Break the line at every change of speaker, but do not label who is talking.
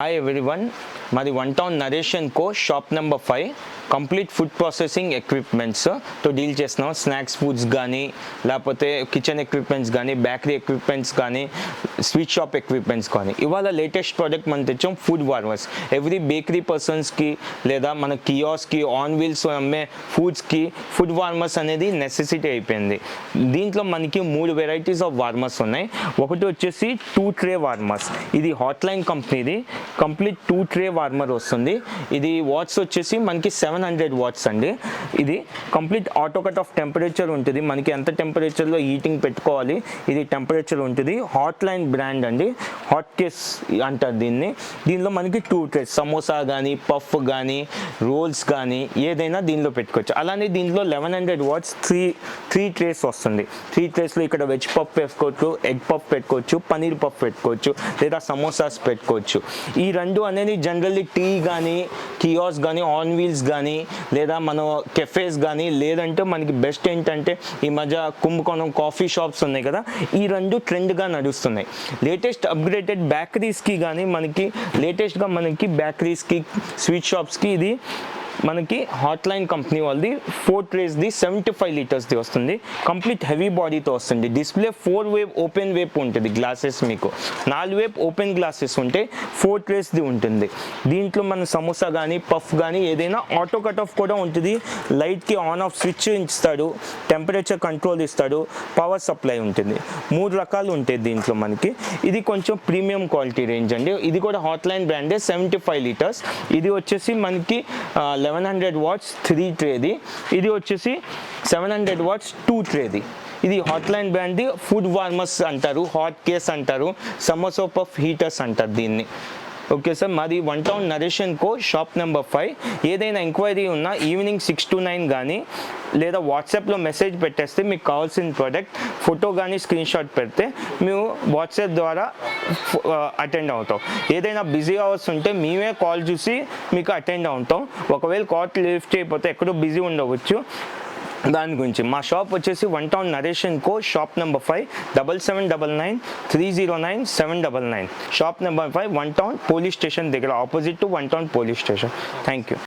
Hi everyone మాది one town narration co shop number five complete food processing equipments. తో deal చేస్తున్నాం. Snacks foods కానీ లేకపోతే kitchen equipments కానీ బేకరీ ఎక్విప్మెంట్స్ కానీ స్వీట్ షాప్ ఎక్విప్మెంట్స్ కానీ ఇవాళ లేటెస్ట్ ప్రోడక్ట్ మనం తెచ్చాం ఫుడ్ వార్మర్స్. ఎవ్రీ బేకరీ పర్సన్స్కి లేదా మన కియాస్కి ఆన్ వీల్స్ అమ్మే ఫుడ్స్కి ఫుడ్ వార్మర్స్ అనేది నెసెసిటీ అయిపోయింది. దీంట్లో మనకి మూడు వెరైటీస్ ఆఫ్ వార్మర్స్ ఉన్నాయి. ఒకటి వచ్చేసి టూ ట్రే వార్మర్స్ ఇది హాట్ లైన్ కంపెనీది కంప్లీట్ టూ ట్రే వార్మర్ వస్తుంది. ఇది వాట్స్ వచ్చేసి మనకి సెవెన్ హండ్రెడ్ వాట్స్ అండి. ఇది complete auto cut off temperature ఉంటుంది. మనకి ఎంత టెంపరేచర్లో హీటింగ్ పెట్టుకోవాలి ఇది టెంపరేచర్ ఉంటుంది. హాట్ లైన్ బ్రాండ్ అండి. హాట్ కేస్ అంటారు దీన్ని. దీనిలో మనకి టూ ట్రేస్ సమోసా కానీ పఫ్ కానీ రోల్స్ కానీ ఏదైనా దీనిలో పెట్టుకోవచ్చు. అలానే దీనిలో eleven hundred watts three three trays వస్తుంది. త్రీ ట్రేస్లో ఇక్కడ వెజ్ పఫ్ పెట్టుకోవచ్చు ఎగ్ పఫ్ పెట్టుకోవచ్చు పనీర్ పఫ్ పెట్టుకోవచ్చు లేదా సమోసాస్ పెట్టుకోవచ్చు. ఈ రెండు అనేది జనరల్లీ టీ కానీ కియాస్ కానీ ఆన్ వీల్స్ కానీ కానీ లేదా మన కెఫేస్ కానీ లేదంటే మనకి బెస్ట్ ఏంటంటే ఈ మధ్య కుంభకోణం కాఫీ షాప్స్ ఉన్నాయి కదా ఈ రెండు ట్రెండ్గా నడుస్తున్నాయి. లేటెస్ట్ అప్గ్రేడెడ్ బేకరీస్కి కానీ మనకి లేటెస్ట్గా మనకి బేకరీస్కి స్వీట్ షాప్స్కి ఇది మనకి హాట్ లైన్ కంపెనీ వాళ్ళది ఫోర్ ట్రేస్ది సెవెంటీ ఫైవ్ లీటర్స్ది వస్తుంది. కంప్లీట్ హెవీ బాడీతో వస్తుంది. Display four way open way ఉంటుంది గ్లాసెస్ మీకు. నాలుగు వేప్ ఓపెన్ గ్లాసెస్ ఉంటే ఫోర్ ట్రేస్ది ఉంటుంది. దీంట్లో మన సమోసా కానీ పఫ్ కానీ ఏదైనా ఆటో కట్ ఆఫ్ కూడా ఉంటుంది. లైట్కి ఆన్ ఆఫ్ స్విచ్ ఇస్తాడు. టెంపరేచర్ కంట్రోల్ ఇస్తాడు. పవర్ సప్లై ఉంటుంది. మూడు రకాలు ఉంటాయి దీంట్లో మనకి. ఇది కొంచెం ప్రీమియం క్వాలిటీ రేంజ్ అండి. ఇది కూడా హాట్ లైన్ బ్రాండే సెవెంటీ ఫైవ్ లీటర్స్ ఇది వచ్చేసి మనకి లెవెన్ హండ్రెడ్ వాట్స్ త్రీ ట్రేది ఇది వచ్చేసి సెవెన్ హండ్రెడ్ వాట్స్ టూ ట్రేది ఇది హాట్ లైన్ బ్రాండ్ది ఫుడ్ వార్మర్స్ అంటారు హాట్ కేస్ అంటారు సమ్మర్ సోప్ ఆఫ్ హీటర్స్ అంటారు దీన్ని. ఓకే సార్ మాది వన్ టౌన్ నరేషన్ కో షాప్ నెంబర్ ఫైవ్ ఏదైనా ఎంక్వైరీ ఉన్నా ఈవినింగ్ సిక్స్ టు నైన్ కానీ లేదా వాట్సాప్లో మెసేజ్ పెట్టేస్తే మీకు కావాల్సిన ప్రోడక్ట్ ఫోటో కానీ స్క్రీన్ షాట్ పెడితే మేము వాట్సాప్ ద్వారా అటెండ్ అవుతాం. ఏదైనా బిజీ అవర్స్ ఉంటే మేమే కాల్ చూసి మీకు అటెండ్ అవుతాం. ఒకవేళ కాల్ లిఫ్ట్ చేయకపోతే ఎక్కడో బిజీ ఉండవచ్చు. దాని గురించి. మా షాప్ వచ్చేసి one town narration co shop number five double seven double nine three zero nine seven double nine. Shop number five one town police station దగ్గర opposite to one town police station. Thank you.